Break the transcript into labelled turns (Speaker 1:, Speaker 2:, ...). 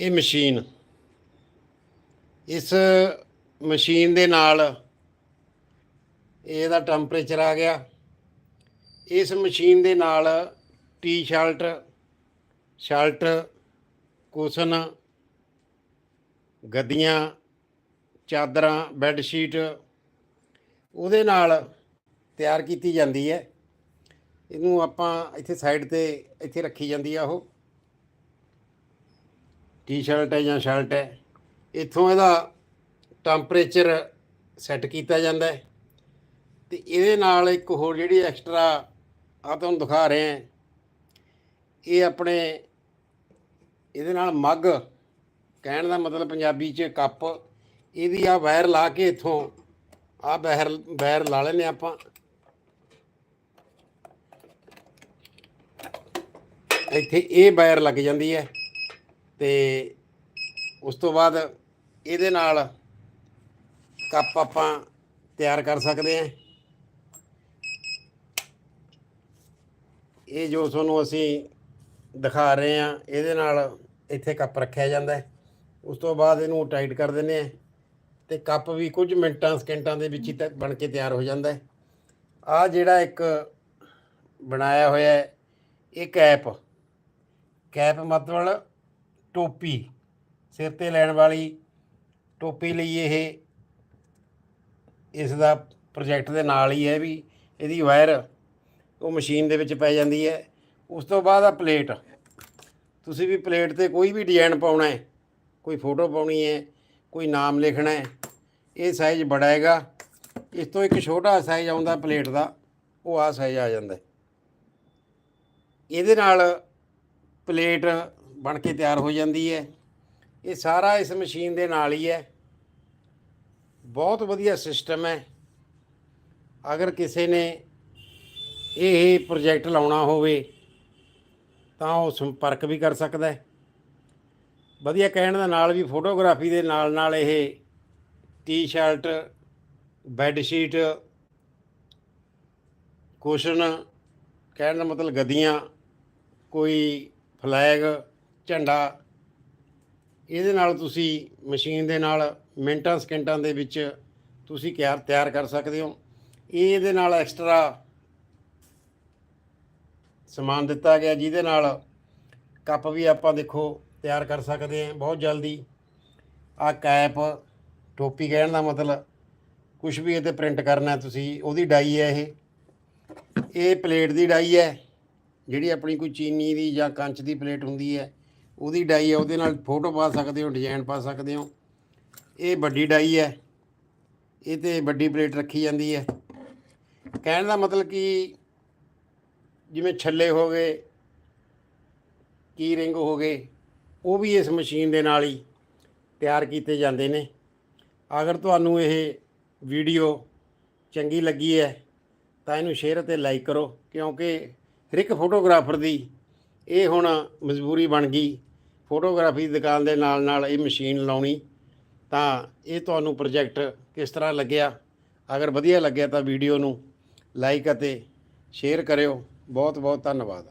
Speaker 1: ਇਹ ਮਸ਼ੀਨ। ਇਸ ਮਸ਼ੀਨ ਦੇ ਨਾਲ ਇਹਦਾ ਟੈਂਪਰੇਚਰ ਆ ਗਿਆ। ਇਸ ਮਸ਼ੀਨ ਦੇ ਨਾਲ ਟੀ-ਸ਼ਰਟ, ਸ਼ਰਟ, ਕੁਸ਼ਨ, ਗੱਦੀਆਂ, ਚਾਦਰਾਂ ਬੈੱਡ ਸ਼ੀਟ ਉਹਦੇ ਨਾਲ ਤਿਆਰ ਕੀਤੀ ਜਾਂਦੀ ਹੈ। ਇਹਨੂੰ ਆਪਾਂ ਇੱਥੇ ਸਾਈਡ ਤੇ ਇੱਥੇ ਰੱਖੀ ਜਾਂਦੀ ਆ ਉਹ। ਟੀ-ਸ਼ਰਟ ਹੈ ਜਾਂ ਸ਼ਰਟ ਹੈ, ਇੱਥੋਂ ਇਹਦਾ ਟੈਂਪਰੇਚਰ ਸੈੱਟ ਕੀਤਾ ਜਾਂਦਾ ਹੈ। ਤੇ ਇਹਦੇ ਨਾਲ ਇੱਕ ਹੋਰ ਜਿਹੜੀ ਐਕਸਟਰਾ ਆ ਤੁਹਾਨੂੰ ਦਿਖਾ ਰਹੇ ਹਾਂ, ਇਹ ਆਪਣੇ ਇਹਦੇ ਨਾਲ ਮੱਗ, ਕਹਿਣ ਦਾ ਮਤਲਬ ਪੰਜਾਬੀ 'ਚ ਕੱਪ, ਇਹਦੀ ਆ ਵਾਇਰ ਲਾ ਕੇ ਇੱਥੋਂ ਆ ਵਾਇਰ ਵਾਇਰ ਲਾ ਲੈਨੇ ਆਪਾਂ। ਇੱਥੇ ਇਹ ਵਾਇਰ ਲੱਗ ਜਾਂਦੀ ਹੈ। ਤੇ ਉਸ ਤੋਂ ਬਾਅਦ ਇਹਦੇ ਨਾਲ ਕੱਪ ਆਪਾਂ ਤਿਆਰ ਕਰ ਸਕਦੇ ਹਾਂ। ਇਹ ਜੋ ਤੁਹਾਨੂੰ ਅਸੀਂ ਦਿਖਾ ਰਹੇ ਹਾਂ, ਇਹਦੇ ਨਾਲ ਇੱਥੇ ਕੱਪ ਰੱਖਿਆ ਜਾਂਦਾ ਹੈ। ਉਸ ਤੋਂ ਬਾਅਦ ਇਹਨੂੰ ਟਾਈਟ ਕਰ ਦਿੰਦੇ ਆ ਤੇ ਕੱਪ ਵੀ ਕੁਝ ਮਿੰਟਾਂ, ਸਕਿੰਟਾਂ ਦੇ ਵਿੱਚ ਹੀ ਤਾਂ, ਬਣ ਕੇ ਤਿਆਰ ਹੋ ਜਾਂਦਾ ਹੈ। ਆ ਜਿਹੜਾ ਇੱਕ ਬਣਾਇਆ ਹੋਇਆ ਹੈ, ਇਹ ਕੈਪ। ਕੈਪ ਮਤਲਬ ਟੋਪੀ, ਸਿਰ ਤੇ ਲੈਣ ਵਾਲੀ ਟੋਪੀ ਲਈ ਇਹ, ਇਸ ਦਾ ਪ੍ਰੋਜੈਕਟ ਦੇ ਨਾਲ ਹੀ ਹੈ ਵੀ ਇਹਦੀ ਵਾਇਰ ਉਹ ਮਸ਼ੀਨ ਦੇ ਵਿੱਚ ਪੈ ਜਾਂਦੀ ਹੈ। ਉਸ ਤੋਂ ਬਾਅਦ ਆ ਪਲੇਟ ਤੁਸੀਂ ਵੀ ਪਲੇਟ ਤੇ ਕੋਈ ਵੀ ਡਿਜ਼ਾਈਨ ਪਾਉਣਾ ਹੈ, ਕੋਈ ਫੋਟੋ ਪਾਉਣੀ ਹੈ, ਕੋਈ ਨਾਮ ਲਿਖਣਾ ਹੈ, ਇਹ ਸਾਈਜ਼ ਬੜਾ ਹੈਗਾ। ਇਸ ਤੋਂ ਇੱਕ ਛੋਟਾ ਸਾਈਜ਼ ਆਉਂਦਾ ਪਲੇਟ ਦਾ, ਉਹ ਆ ਸਾਈਜ਼ ਆ ਜਾਂਦਾ ਇਹਦੇ ਨਾਲ ਪਲੇਟ ਬਣ ਕੇ ਤਿਆਰ ਹੋ ਜਾਂਦੀ ਹੈ। ਇਹ ਸਾਰਾ ਇਸ ਮਸ਼ੀਨ ਦੇ ਨਾਲ ਹੀ ਹੈ। ਬਹੁਤ ਵਧੀਆ ਸਿਸਟਮ ਹੈ। ਅਗਰ ਕਿਸੇ ਨੇ ਇਹ ਪ੍ਰੋਜੈਕਟ ਲਾਉਣਾ ਹੋਵੇ, ਤਾਂ ਉਹ ਸੰਪਰਕ ਵੀ ਕਰ ਸਕਦਾ ਹੈ। ਵਧੀਆ ਕਹਿਣ ਦਾ ਨਾਲ ਵੀ ਫੋਟੋਗ੍ਰਾਫੀ ਦੇ ਨਾਲ ਨਾਲ ਇਹ ਟੀ-ਸ਼ਰਟ ਬੈੱਡ ਸ਼ੀਟ ਕੁਸ਼ਨ, ਕਹਿਣ ਦਾ ਮਤਲਬ ਗੱਦੀਆਂ, ਕੋਈ ਫਲੈਗ ਝੰਡਾ। ਇਹਦੇ ਨਾਲ ਤੁਸੀਂ ਮਸ਼ੀਨ ਦੇ ਨਾਲ ਮਿੰਟਾਂ, ਸਕਿੰਟਾਂ ਦੇ ਵਿੱਚ ਤੁਸੀਂ ਤਿਆਰ ਤਿਆਰ ਕਰ ਸਕਦੇ ਹੋ। ਇਹ ਇਹਦੇ ਨਾਲ ਐਕਸਟਰਾ ਸਮਾਨ ਦਿੱਤਾ ਗਿਆ, ਜਿਹਦੇ ਨਾਲ ਕੱਪ ਵੀ ਆਪਾਂ ਦੇਖੋ ਤਿਆਰ ਕਰ ਸਕਦੇ ਹਾਂ ਬਹੁਤ ਜਲਦੀ। ਆ ਕੈਪ, ਟੋਪੀ ਕਹਿਣ ਦਾ ਮਤਲਬ ਕੁਝ ਵੀ ਇਹ ਤੇ ਪ੍ਰਿੰਟ ਕਰਨਾ ਤੁਸੀਂ, ਉਹਦੀ ਡਾਈ ਹੈ ਇਹ। ਇਹ ਪਲੇਟ ਦੀ ਡਾਈ ਹੈ, ਜਿਹੜੀ ਆਪਣੀ ਕੋਈ ਚੀਨੀ ਦੀ ਜਾਂ ਕੰਚ ਦੀ ਪਲੇਟ ਹੁੰਦੀ ਹੈ। ਉਹਦੀ ਡਾਈ ਹੈ ਉਹਦੇ ਨਾਲ ਫੋਟੋ ਪਾ ਸਕਦੇ ਹੋ, ਡਿਜ਼ਾਈਨ ਪਾ ਸਕਦੇ ਹੋ। ਇਹ ਵੱਡੀ ਡਾਈ ਹੈ। ਇਹ ਤੇ ਵੱਡੀ ਪਲੇਟ ਰੱਖੀ ਜਾਂਦੀ ਹੈ। ਕਹਿਣ ਦਾ ਮਤਲਬ ਕਿ ਜਿਵੇਂ ਛੱਲੇ ਹੋ ਗਏ, ਕੀ ਰਿੰਗ ਹੋ ਗਏ, ਉਹ ਵੀ ਇਸ ਮਸ਼ੀਨ ਦੇ ਨਾਲ ਹੀ ਤਿਆਰ ਕੀਤੇ ਜਾਂਦੇ ਨੇ। ਅਗਰ ਤੁਹਾਨੂੰ ਇਹ ਵੀਡੀਓ ਚੰਗੀ ਲੱਗੀ ਹੈ, ਤਾਂ ਇਹਨੂੰ ਸ਼ੇਅਰ ਅਤੇ ਲਾਈਕ ਕਰੋ, ਕਿਉਂਕਿ ਹਰ ਇੱਕ ਫੋਟੋਗ੍ਰਾਫਰ ਦੀ ਇਹ ਹੁਣ ਮਜਬੂਰੀ ਬਣ ਗਈ ਫੋਟੋਗ੍ਰਾਫੀ ਦੁਕਾਨ ਦੇ ਨਾਲ ਨਾਲ ਇਹ ਮਸ਼ੀਨ ਲਾਉਣੀ, ਤਾਂ ਇਹ ਤੁਹਾਨੂੰ ਪ੍ਰੋਜੈਕਟ ਕਿਸ ਤਰ੍ਹਾਂ ਲੱਗਿਆ? ਅਗਰ ਵਧੀਆ ਲੱਗਿਆ ਤਾਂ ਵੀਡੀਓ ਨੂੰ ਲਾਈਕ ਅਤੇ ਸ਼ੇਅਰ ਕਰਿਓ। ਬਹੁਤ ਬਹੁਤ ਧੰਨਵਾਦ।